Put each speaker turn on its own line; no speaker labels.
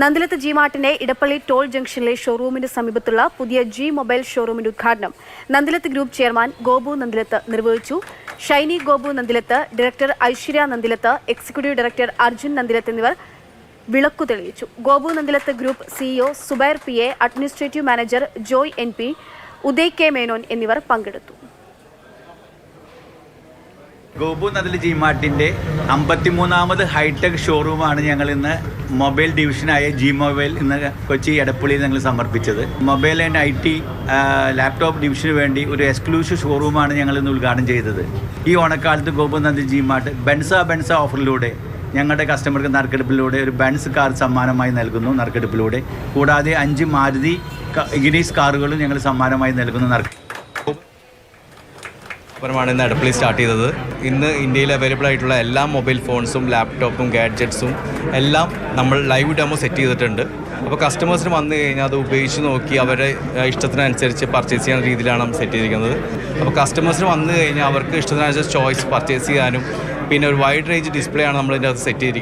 Nandilath G മാർട്ടിന്റെ Edappally toll ജംഗ്ഷനിലെ ഷോറൂമിന് സമീപത്തുള്ള പുതിയ ജി മൊബൈൽ ഷോറൂമിന്റെ ഉദ്ഘാടനം നന്ദിലത്ത് ഗ്രൂപ്പ് ചെയർമാൻ ഗോപു നന്ദിലത്ത് നിർവഹിച്ചു. Shiny Gopu Nandilath director Aishwarya Nandilath executive director Arjun Nandilath എന്നിവർ വിളക്കു തെളിയിച്ചു. Gopu Nandilath group CEO Zubair P A administrative manager Joy N P Uday K Menon എന്നിവർ പങ്കെടുത്തു.
ഗോപു നദൽ ജി മാർട്ടിന്റെ അമ്പത്തിമൂന്നാമത് ഹൈടെക് ഷോറൂമാണ് ഞങ്ങൾ ഇന്ന് മൊബൈൽ ഡിവിഷനായ ജി മൊബൈൽ ഇന്ന് കൊച്ചി എടപ്പള്ളിയിൽ ഞങ്ങൾ സമർപ്പിച്ചത്. Mobile and I T laptop ഡിവിഷന് വേണ്ടി ഒരു എക്സ്ക്ലൂസീവ് ഷോറൂമാണ് ഞങ്ങൾ ഇന്ന് ഉദ്ഘാടനം ചെയ്തത്. ഈ ഓണക്കാലത്ത് ഗോപു നദൽ ജി മാർട്ട് ബെൻസ ബെൻസ ഓഫറിലൂടെ ഞങ്ങളുടെ കസ്റ്റമർക്ക് നറുക്കെടുപ്പിലൂടെ ഒരു ബെൻസ് കാർ സമ്മാനമായി നൽകുന്നു നറുക്കെടുപ്പിലൂടെ. കൂടാതെ അഞ്ച് മാരുതി ഇഗ്നീസ് കാറുകളും ഞങ്ങൾ സമ്മാനമായി നൽകുന്നു നറുക്ക്
സ്ഥാപനമാണ് ഇന്ന് അടുപ്പിൽ സ്റ്റാർട്ട് ചെയ്തത്. ഇന്ന് ഇന്ത്യയിൽ അവൈലബിൾ ആയിട്ടുള്ള എല്ലാ മൊബൈൽ ഫോൺസും ലാപ്ടോപ്പും ഗാഡ്ജറ്റ്സും എല്ലാം നമ്മൾ ലൈവ് ഡെമോ സെറ്റ് ചെയ്തിട്ടുണ്ട്. അപ്പോൾ കസ്റ്റമേഴ്സിന് വന്നു കഴിഞ്ഞാൽ അത് ഉപയോഗിച്ച് നോക്കി അവരെ ഇഷ്ടത്തിനനുസരിച്ച് പർച്ചേസ് ചെയ്യുന്ന രീതിയിലാണ് നമ്മൾ സെറ്റ് ചെയ്തിരിക്കുന്നത്. അപ്പോൾ കസ്റ്റമേഴ്സിന് വന്നു കഴിഞ്ഞാൽ അവർക്ക് ഇഷ്ടത്തിനനുസരിച്ച് ചോയ്സ് പർച്ചേസ് ചെയ്യാനും പിന്നെ ഒരു വൈഡ് റേഞ്ച് ഡിസ്പ്ലേ ആണ് നമ്മൾ അകത്ത് സെറ്റ് ചെയ്തിരിക്കുന്നത്.